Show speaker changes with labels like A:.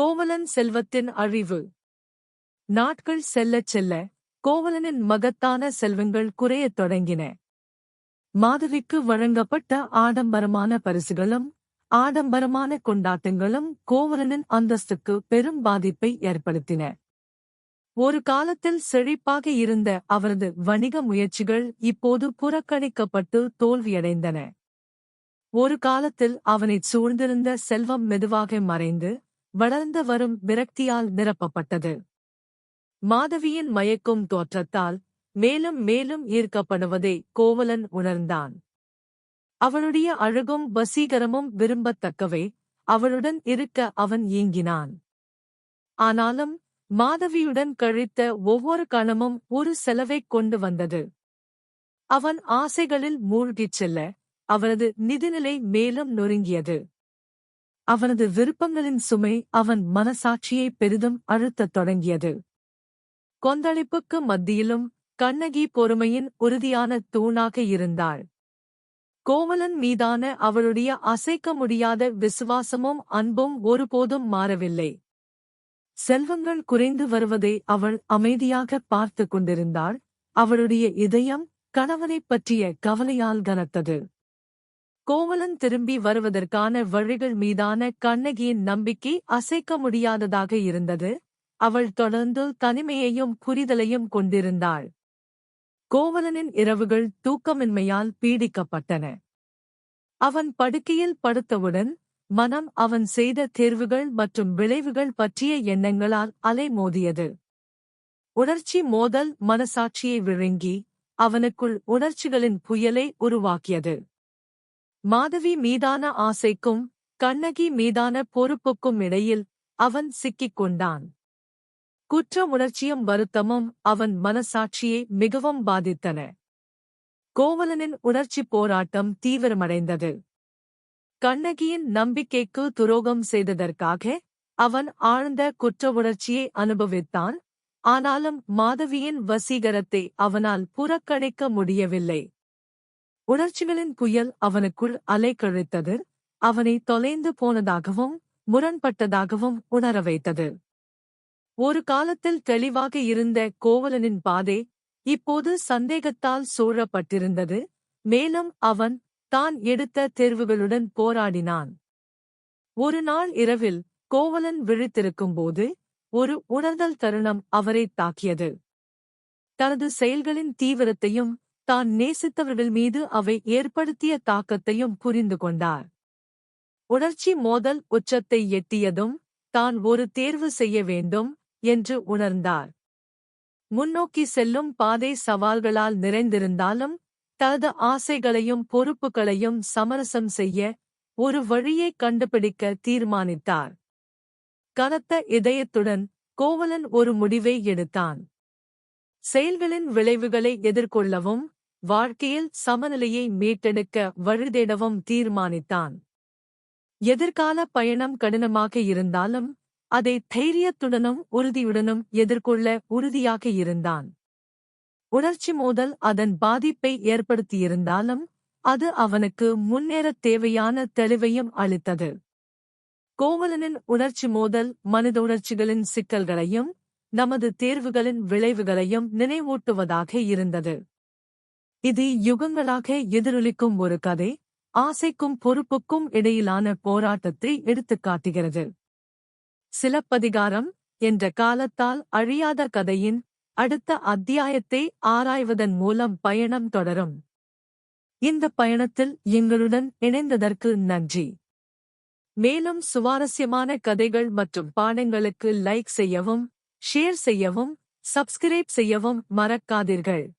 A: கோவலன் செல்வத்தின் அழிவு. நாட்கள் செல்லச் செல்ல கோவலனின் மகத்தான செல்வங்கள் குறையத் தொடங்கின. மாதவிக்கு வழங்கப்பட்ட ஆடம்பரமான பரிசுகளும் ஆடம்பரமான கொண்டாட்டங்களும் கோவலனின் அந்தஸ்துக்கு பெரும் பாதிப்பை ஏற்படுத்தின. ஒரு காலத்தில் செழிப்பாக இருந்த அவரது வணிக முயற்சிகள் இப்போது புறக்கணிக்கப்பட்டு தோல்வியடைந்தன. ஒரு காலத்தில் அவனைச் சூழ்ந்திருந்த செல்வம் மெதுவாக மறைந்து வளர்ந்து வரும் விரக்தியால் நிரப்பப்பட்டது. மாதவியின் மயக்கும் தோற்றத்தால் மேலும் மேலும் ஈர்க்கப்படுவதை கோவலன் உணர்ந்தான். அவளுடைய அழகும் வசீகரமும் விரும்பத்தக்கவை அவளுடன் இருக்க அவன் ஏங்கினான். ஆனாலும் மாதவியுடன் கழித்த ஒவ்வொரு கணமும் ஒரு செலவைக் கொண்டு வந்தது. அவன் ஆசைகளில் மூழ்கிச் செல்ல அவனது நிதிநிலை மேலும் நொறுங்கியது. அவனது விருப்பங்களின் சுமை அவன் மனசாட்சியை பெரிதும் அழுத்தத் தொடங்கியது. கொந்தளிப்புக்கு மத்தியிலும் கண்ணகி பொறுமையின் உறுதியான தூணாக இருந்தாள். கோவலன் மீதான அவளுடைய அசைக்க முடியாத விசுவாசமும் அன்பும் ஒருபோதும் மாறவில்லை. செல்வங்கள் குறைந்து வருவதை அவள் அமைதியாக பார்த்து கொண்டிருந்தாள். அவளுடைய இதயம் கணவனைப் பற்றிய கவலையால் கனத்தது. கோவலன் திரும்பி வருவதற்கான வழிகள் மீதான கண்ணகியின் நம்பிக்கை அசைக்க முடியாததாக இருந்தது. அவள் தொடர்ந்து தனிமையையும் புரிதலையும் கொண்டிருந்தாள். கோவலனின் இரவுகள் தூக்கமின்மையால் பீடிக்கப்பட்டன. அவன் படுக்கையில் படுத்தவுடன் மனம் அவன் செய்த தேர்வுகள் மற்றும் விளைவுகள் பற்றிய எண்ணங்களால் அலைமோதியது. உணர்ச்சி மோதல் மனசாட்சியை விழுங்கி அவனுக்குள் உணர்ச்சிகளின் புயலை உருவாக்கியது. மாதவி மீதான ஆசைக்கும் கண்ணகி மீதான பொறுப்புக்கும் இடையில் அவன் சிக்கிக் கொண்டான். குற்ற உணர்ச்சியும் வருத்தமும் அவன் மனசாட்சியை மிகவும் பாதித்தன. கோவலனின் உணர்ச்சி போராட்டம் தீவிரமடைந்தது. கண்ணகியின் நம்பிக்கைக்கு துரோகம் செய்ததற்காக அவன் ஆழ்ந்த குற்ற உணர்ச்சியை அனுபவித்தான். ஆனாலும் மாதவியின் வசீகரத்தை அவனால் புறக்கணிக்க முடியவில்லை. உணர்ச்சிகளின் புயல் அவனுக்குள் அலைக்கழித்தது அவனை தொலைந்து போனதாகவும் முரண்பட்டதாகவும் உணர வைத்தது. ஒரு காலத்தில் தெளிவாக இருந்த கோவலனின் பாதை இப்போது சந்தேகத்தால் சூழப்பட்டிருந்தது. மேலும் அவன் தான் எடுத்த தேர்வுகளுடன் போராடினான். ஒரு நாள் இரவில் கோவலன் விழித்திருக்கும்போது ஒரு உணர்தல் தருணம் அவரை தாக்கியது. தனது செயல்களின் தீவிரத்தையும் தான் நேசித்தவர்கள் மீது அவை ஏற்படுத்திய தாக்கத்தையும் புரிந்து கொண்டார். உணர்ச்சி மோதல் உச்சத்தை எட்டியதும் தான் ஒரு தேர்வு செய்ய வேண்டும் என்று உணர்ந்தார். முன்னோக்கி செல்லும் பாதை சவால்களால் நிறைந்திருந்தாலும் தனது ஆசைகளையும் பொறுப்புகளையும் சமரசம் செய்ய ஒரு வழியை கண்டுபிடிக்க தீர்மானித்தார். கனத்த இதயத்துடன் கோவலன் ஒரு முடிவை எடுத்தான். செயல்களின் விளைவுகளை எதிர்கொள்ளவும் வாழ்க்கையில் சமநிலையை மீட்டெடுக்க வழிதேடவும் தீர்மானித்தான். எதிர்கால பயணம் கடினமாக இருந்தாலும் அதை தைரியத்துடனும் உறுதியுடனும் எதிர்கொள்ள உறுதியாக இருந்தான். உணர்ச்சி மோதல் அதன் பாதிப்பை ஏற்படுத்தியிருந்தாலும் அது அவனுக்கு முன்னேறத் தேவையான தெளிவையும் அளித்தது. கோவலனின் உணர்ச்சி மோதல் மனித உணர்ச்சிகளின் சிக்கல்களையும் நமது தேர்வுகளின் விளைவுகளையும் நினைவூட்டுவதாக இருந்தது. இது யுகங்களாக எதிரொலிக்கும் ஒரு கதை ஆசைக்கும் பொறுப்புக்கும் இடையிலான போராட்டத்தை எடுத்துக் காட்டுகிறது. சிலப்பதிகாரம் என்ற காலத்தால் அழியாத கதையின் அடுத்த அத்தியாயத்தை ஆராய்வதன் மூலம் பயணம் தொடரும். இந்த பயணத்தில் எங்களுடன் இணைந்ததற்கு நன்றி. மேலும் சுவாரஸ்யமான கதைகள் மற்றும் பாடங்களுக்கு லைக் செய்யவும் ஷேர் செய்யவும் சப்ஸ்கிரைப் செய்யவும் மறக்காதீர்கள்.